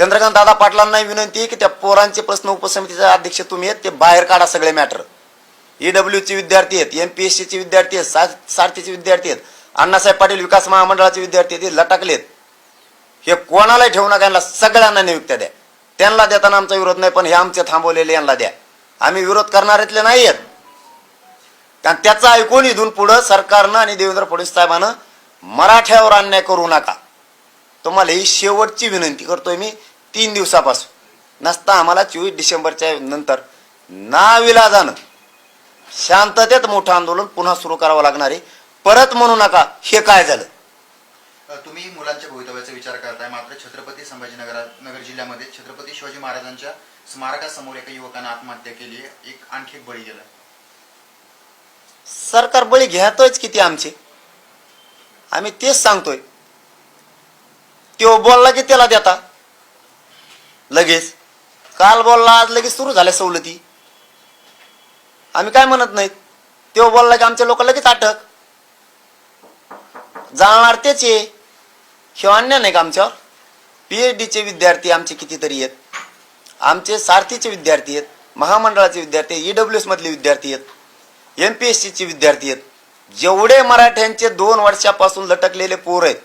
चंद्रकांत दादा पाटलांना विनंती आहे की त्या पोरांचे प्रश्न उपसमितीचे अध्यक्ष तुम्ही आहेत ते बाहेर काढा सगळे मॅटर ईडब्ल्यू चे विद्यार्थी आहेत एम पी एस चे विद्यार्थी आहेत सा- सारथीचे विद्यार्थी आहेत अण्णासाहेब पाटील विकास महामंडळाचे विद्यार्थी आहेत हे लटकलेत. हे कोणालाही ठेवू नका यांना सगळ्यांना नियुक्त्या द्या. त्यांना देताना आमचा विरोध नाही पण हे आमचे थांबवलेले यांना द्या. आम्ही विरोध करणाऱ्यातले नाही आहेत. कारण त्याचं ऐकून इथून पुढं सरकारनं आणि देवेंद्र फडणवीस साहेबानं मराठ्यावर अन्याय करू नका. तुम्हाला ही शेवटची विनंती करतोय मी. तीन दिवसापासून. नसता आम्हाला चोवीस डिसेंबरच्या नंतर. नाविलाजानं शांततेत मोठं आंदोलन पुन्हा सुरू करावं लागणार आहे. परत म्हणू नका हे काय झालं? तुम्ही मुलांच्या भवितव्याचा विचार करताय. मात्र छत्रपती संभाजीनगर नगर जिल्ह्यामध्ये छत्रपती शिवाजी महाराजांच्या स्मारकासमोर एका युवकानं आत्महत्या केली. एक आणखी एक बळी गेला. सरकार बळी घ्यातच किती आमचे? आम्ही तेच सांगतोय. तो बोलला की त्याला देता. लगेच. काल बोलला आज लगेच सुरू झाल्या सवलती. आम्ही काय म्हणत नाहीत. तो बोलला की आमच्या लोक लगेच अटक. जाणार तेच आहे. हे अन्याय नाही का आमच्यावर? पीएच डीचे विद्यार्थी आमचे कितीतरी आहेत. आमचे सारथीचे विद्यार्थी आहेत. महामंडळाचे विद्यार्थी ईडब्ल्यू एस मधले विद्यार्थी आहेत. एम पी एस सीचे विद्यार्थी आहेत. जेवढे मराठ्यांचे दोन वर्षापासून लटकलेले पोर आहेत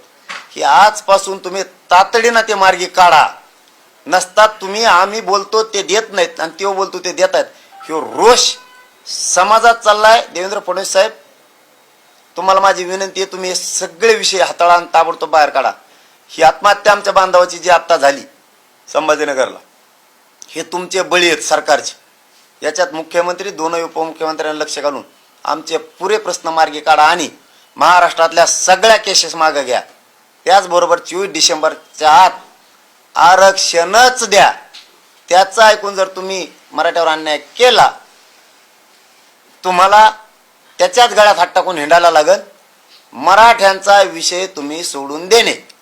हे आजपासून तुम्ही तातडीनं ते मार्गी काढा. नसतात तुम्ही आम्ही बोलतो ते देत नाहीत आणि तो बोलतो ते देत आहेत. ह्यो रोष समाजात चाललाय. देवेंद्र फडणवीस साहेब तुम्हाला माझी विनंती आहे तुम्ही हे सगळे विषय हाताळा आणि ताबडतोब बाहेर काढा. ही आत्महत्या आमच्या बांधवाची जी आत्ता झाली संभाजीनगरला हे तुमचे बळी आहेत सरकारचे. याच्यात मुख्यमंत्री दोनही उपमुख्यमंत्र्यांना लक्ष घालून आमचे पुरे प्रश्न मार्गी काढा आणि महाराष्ट्रातल्या सगळ्या केसेस मागं घ्या. त्याचबरोबर चोवीस डिसेंबरच्या आत आरक्षणच द्या. त्याचं ऐकून जर तुम्ही मराठ्यावर अन्याय केला तुम्हाला त्याच्याच गळ्यात हात टाकून हिंडायला लागल. मराठ्यांचा विषय तुम्ही सोडून देणे.